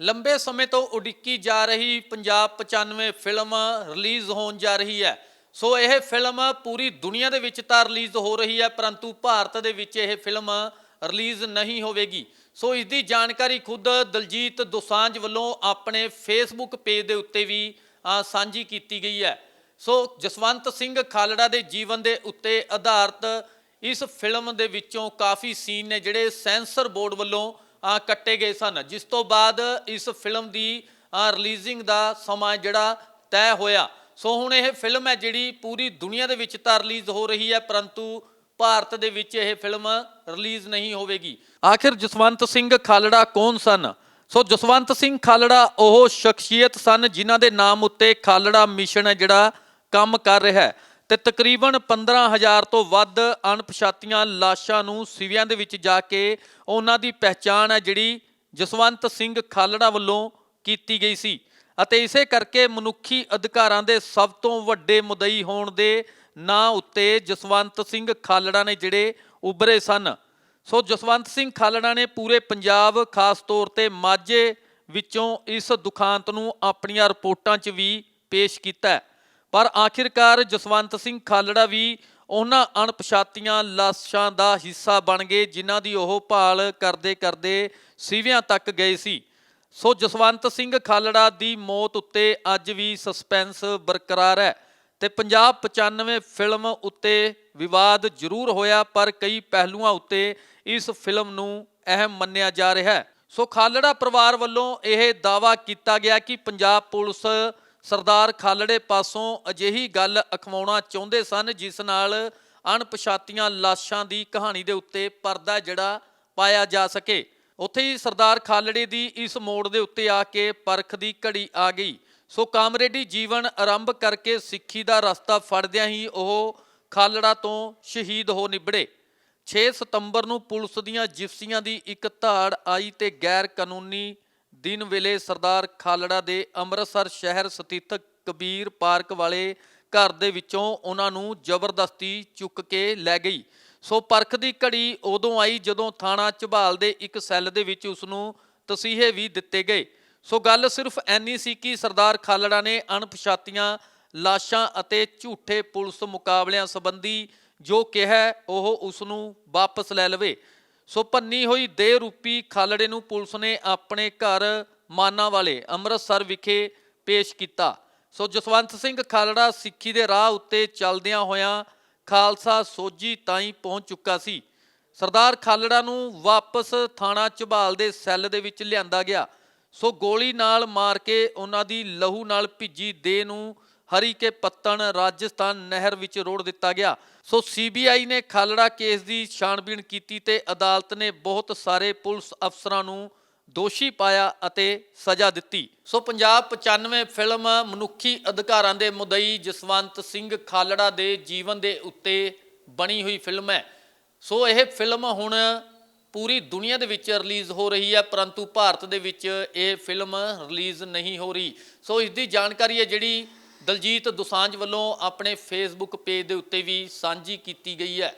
ਲੰਬੇ ਸਮੇਂ ਤੋਂ ਉਡੀਕੀ ਜਾ ਰਹੀ ਪੰਜਾਬ 95 ਫਿਲਮ ਰਿਲੀਜ਼ ਹੋਣ ਜਾ ਰਹੀ ਹੈ। ਸੋ ਇਹ ਫਿਲਮ ਪੂਰੀ ਦੁਨੀਆ ਦੇ ਵਿੱਚ ਤਾਂ ਰਿਲੀਜ਼ ਹੋ ਰਹੀ ਹੈ, ਪਰੰਤੂ ਭਾਰਤ ਦੇ ਵਿੱਚ ਇਹ ਫਿਲਮ ਰਿਲੀਜ਼ ਨਹੀਂ ਹੋਵੇਗੀ। ਸੋ ਇਸ ਦੀ ਜਾਣਕਾਰੀ ਖੁਦ ਦਲਜੀਤ ਦੋਸਾਂਝ ਵੱਲੋਂ ਆਪਣੇ ਫੇਸਬੁੱਕ ਪੇਜ ਦੇ ਉੱਤੇ ਵੀ ਸਾਂਝੀ ਕੀਤੀ ਗਈ ਹੈ। ਸੋ ਜਸਵੰਤ ਸਿੰਘ ਖਾਲੜਾ ਦੇ ਜੀਵਨ ਦੇ ਉੱਤੇ ਆਧਾਰਿਤ ਇਸ ਫਿਲਮ ਦੇ ਵਿੱਚੋਂ ਕਾਫੀ ਸੀਨ ਨੇ ਜਿਹੜੇ ਸੈਂਸਰ ਬੋਰਡ ਵੱਲੋਂ ਕੱਟੇ ਗਏ ਸਨ। ਜਿਸ ਤੋਂ ਬਾਅਦ ਇਸ ਫਿਲਮ ਦੀ ਰਿਲੀਜ਼ਿੰਗ ਦਾ ਸਮਾਂ ਜਿਹੜਾ ਤੈਅ ਹੋਇਆ। ਸੋ ਹੁਣ ਇਹ ਫਿਲਮ ਹੈ ਜਿਹੜੀ ਪੂਰੀ ਦੁਨੀਆ ਦੇ ਵਿੱਚ ਤਾਂ ਰਿਲੀਜ਼ ਹੋ ਰਹੀ ਹੈ, ਪਰੰਤੂ ਭਾਰਤ ਦੇ ਵਿੱਚ ਇਹ ਫਿਲਮ ਰਿਲੀਜ਼ ਨਹੀਂ ਹੋਵੇਗੀ। ਆਖਿਰ ਜਸਵੰਤ ਸਿੰਘ ਖਾਲੜਾ ਕੌਣ ਸਨ? ਸੋ ਜਸਵੰਤ ਸਿੰਘ ਖਾਲੜਾ ਉਹ ਸ਼ਖਸੀਅਤ ਸਨ ਜਿਨ੍ਹਾਂ ਦੇ ਨਾਮ ਉੱਤੇ ਖਾਲੜਾ ਮਿਸ਼ਨ ਹੈ ਜਿਹੜਾ ਕੰਮ ਕਰ ਰਿਹਾ ਹੈ। ਤੇ ਤਕਰੀਬਨ 15000 ਤੋਂ ਵੱਧ ਅਣਪਛਾਤੀਆਂ ਲਾਸ਼ਾਂ ਨੂੰ ਸਿਵਿਆਂ ਦੇ ਵਿੱਚ ਜਾ ਕੇ ਉਹਨਾਂ ਦੀ ਪਹਿਚਾਣ ਹੈ, ਜਿਹੜੀ ਜਸਵੰਤ ਸਿੰਘ ਖਾਲੜਾ ਵੱਲੋਂ ਕੀਤੀ ਗਈ ਸੀ ਅਤੇ ਇਸੇ ਕਰਕੇ ਮਨੁੱਖੀ ਅਧਿਕਾਰਾਂ ਦੇ ਸਭ ਤੋਂ ਵੱਡੇ ਮੁਦਈ ਹੋਣ ਦੇ ਨਾਂ ਉੱਤੇ ਜਸਵੰਤ ਸਿੰਘ ਖਾਲੜਾ ਨੇ ਜਿਹੜੇ ਉਭਰੇ ਸਨ ਸੋ ਜਸਵੰਤ ਸਿੰਘ ਖਾਲੜਾ ਨੇ ਪੂਰੇ ਪੰਜਾਬ ਖਾਸ ਤੌਰ ਤੇ ਮਾਝੇ ਵਿੱਚੋਂ ਇਸ ਦੁਖਾਂਤ ਨੂੰ ਆਪਣੀਆਂ ਰਿਪੋਰਟਾਂ 'ਚ ਵੀ ਪੇਸ਼ ਕੀਤਾ ਹੈ। ਪਰ ਆਖਿਰਕਾਰ ਜਸਵੰਤ ਸਿੰਘ ਖਾਲੜਾ ਵੀ ਉਹਨਾਂ ਅਣਪਛਾਤੀਆਂ ਲਾਸ਼ਾਂ ਦਾ ਹਿੱਸਾ ਬਣ ਗਏ, ਜਿਨ੍ਹਾਂ ਦੀ ਉਹ ਭਾਲ ਕਰਦੇ ਕਰਦੇ ਸਿਵਿਆਂ ਤੱਕ ਗਏ ਸੀ। ਸੋ ਜਸਵੰਤ ਸਿੰਘ ਖਾਲੜਾ ਦੀ ਮੌਤ ਉੱਤੇ ਅੱਜ ਵੀ ਸਸਪੈਂਸ ਬਰਕਰਾਰ ਹੈ ਤੇ ਪੰਜਾਬ 95 ਫਿਲਮ ਉੱਤੇ ਵਿਵਾਦ ਜ਼ਰੂਰ ਹੋਇਆ, ਪਰ ਕਈ ਪਹਿਲੂਆਂ ਉੱਤੇ ਇਸ ਫਿਲਮ ਨੂੰ ਅਹਿਮ ਮੰਨਿਆ ਜਾ ਰਿਹਾ ਹੈ। ਸੋ ਖਾਲੜਾ ਪਰਿਵਾਰ ਵੱਲੋਂ ਇਹ ਦਾਵਾ ਕੀਤਾ ਗਿਆ ਕਿ ਪੰਜਾਬ ਪੁਲਿਸ ਸਰਦਾਰ ਖਾਲੜੇ ਪਾਸੋਂ ਅਜਿਹੀ ਗੱਲ ਅਖਵਾਉਣਾ ਚਾਹੁੰਦੇ ਸਨ, ਜਿਸ ਨਾਲ ਅਣਪਛਾਤੀਆਂ ਲਾਸ਼ਾਂ ਦੀ ਕਹਾਣੀ ਦੇ ਉੱਤੇ ਪਰਦਾ ਜਿਹੜਾ ਪਾਇਆ ਜਾ ਸਕੇ। ਉੱਥੇ ਹੀ ਸਰਦਾਰ ਖਾਲੜੇ ਦੀ ਇਸ ਮੋੜ ਦੇ ਉੱਤੇ ਆ ਕੇ ਪਰਖ ਦੀ ਘੜੀ ਆ ਗਈ। ਸੋ ਕਾਮਰੇਡੀ ਜੀਵਨ ਆਰੰਭ ਕਰਕੇ ਸਿੱਖੀ ਦਾ ਰਸਤਾ ਫੜਦਿਆਂ ਹੀ ਉਹ ਖਾਲੜਾ ਤੋਂ ਸ਼ਹੀਦ ਹੋ ਨਿਬੜੇ। 6 ਸਤੰਬਰ ਨੂੰ ਪੁਲਿਸ ਦੀਆਂ ਜਿਪਸੀਆਂ ਦੀ ਇੱਕ ਧਾੜ ਆਈ ਤੇ ਗੈਰ ਕਾਨੂੰਨੀ ਦਿਨ ਵੇਲੇ ਸਰਦਾਰ ਖਾਲੜਾ ਦੇ ਅੰਮ੍ਰਿਤਸਰ ਸ਼ਹਿਰ ਸਥਿਤ ਕਬੀਰ ਪਾਰਕ ਵਾਲੇ ਘਰ ਦੇ ਵਿੱਚੋਂ ਉਹਨਾਂ ਨੂੰ ਜ਼ਬਰਦਸਤੀ ਚੁੱਕ ਕੇ ਲੈ ਗਈ। ਸੋ ਪਰਖ ਦੀ ਘੜੀ ਉਦੋਂ ਆਈ ਜਦੋਂ ਥਾਣਾ ਝਬਾਲ ਦੇ ਇੱਕ ਸੈੱਲ ਦੇ ਵਿੱਚ ਉਸ ਨੂੰ ਤਸੀਹੇ ਵੀ ਦਿੱਤੇ ਗਏ। ਸੋ ਗੱਲ ਸਿਰਫ ਐਨੀ ਸੀ ਕਿ ਸਰਦਾਰ ਖਾਲੜਾ ਨੇ ਅਣਪਛਾਤੀਆਂ ਲਾਸ਼ਾਂ ਅਤੇ ਝੂਠੇ ਪੁਲਿਸ ਮੁਕਾਬਲਿਆਂ ਸੰਬੰਧੀ ਜੋ ਕਿਹਾ, ਉਹ ਉਸ ਨੂੰ ਵਾਪਸ ਲੈ ਲਵੇ। ਸੋ ਭੰਨੀ ਹੋਈ ਦੇਹ ਰੂਪੀ ਖਾਲੜੇ ਨੂੰ ਪੁਲਿਸ ਨੇ ਆਪਣੇ ਘਰ ਮਾਨਾ ਵਾਲੇ ਅੰਮ੍ਰਿਤਸਰ ਵਿਖੇ ਪੇਸ਼ ਕੀਤਾ। ਸੋ ਜਸਵੰਤ ਸਿੰਘ ਖਾਲੜਾ ਸਿੱਖੀ ਦੇ ਰਾਹ ਉੱਤੇ ਚੱਲਦਿਆਂ ਹੋਇਆਂ ਖਾਲਸਾ ਸੋਜੀ ਤਾਈਂ ਪਹੁੰਚ ਚੁੱਕਾ ਸੀ। ਸਰਦਾਰ ਖਾਲੜਾ ਨੂੰ ਵਾਪਸ ਥਾਣਾ ਝਬਾਲ ਦੇ ਸੈੱਲ ਦੇ ਵਿੱਚ ਲਿਆਂਦਾ ਗਿਆ। ਸੋ ਗੋਲੀ ਨਾਲ ਮਾਰ ਕੇ ਉਹਨਾਂ ਦੀ ਲਹੂ ਨਾਲ ਭਿੱਜੀ ਦੇਹ ਨੂੰ ਹਰੀ ਕੇ ਪੱਤਣ ਰਾਜਸਥਾਨ ਨਹਿਰ ਵਿੱਚ ਰੋੜ ਦਿੱਤਾ ਗਿਆ। ਸੋ ਸੀਬੀਆਈ ਨੇ ਖਾਲੜਾ ਕੇਸ ਦੀ ਛਾਣਬੀਣ ਕੀਤੀ ਤੇ ਅਦਾਲਤ ਨੇ ਬਹੁਤ ਸਾਰੇ ਪੁਲਿਸ ਅਫਸਰਾਂ ਨੂੰ ਦੋਸ਼ੀ ਪਾਇਆ ਅਤੇ ਸਜ਼ਾ ਦਿੱਤੀ। ਸੋ ਪੰਜਾਬ 95 ਫਿਲਮ ਮਨੁੱਖੀ ਅਧਿਕਾਰਾਂ ਦੇ ਮੁਦਈ ਜਸਵੰਤ ਸਿੰਘ ਖਾਲੜਾ ਦੇ ਜੀਵਨ ਦੇ ਉੱਤੇ ਬਣੀ ਹੋਈ ਫਿਲਮ ਹੈ। ਸੋ ਇਹ ਫਿਲਮ ਹੁਣ ਪੂਰੀ ਦੁਨੀਆ ਦੇ ਵਿੱਚ ਰਿਲੀਜ਼ ਹੋ ਰਹੀ ਹੈ, ਪਰੰਤੂ ਭਾਰਤ ਦੇ ਵਿੱਚ ਇਹ ਫਿਲਮ ਰਿਲੀਜ਼ ਨਹੀਂ ਹੋ ਰਹੀ। ਸੋ ਇਸ ਦੀ ਜਾਣਕਾਰੀ ਹੈ ਜਿਹੜੀ ਦਲਜੀਤ ਦੋਸਾਂਝ ਵੱਲੋਂ ਆਪਣੇ ਫੇਸਬੁੱਕ ਪੇਜ ਦੇ ਉੱਤੇ ਵੀ ਸਾਂਝੀ ਕੀਤੀ ਗਈ ਹੈ।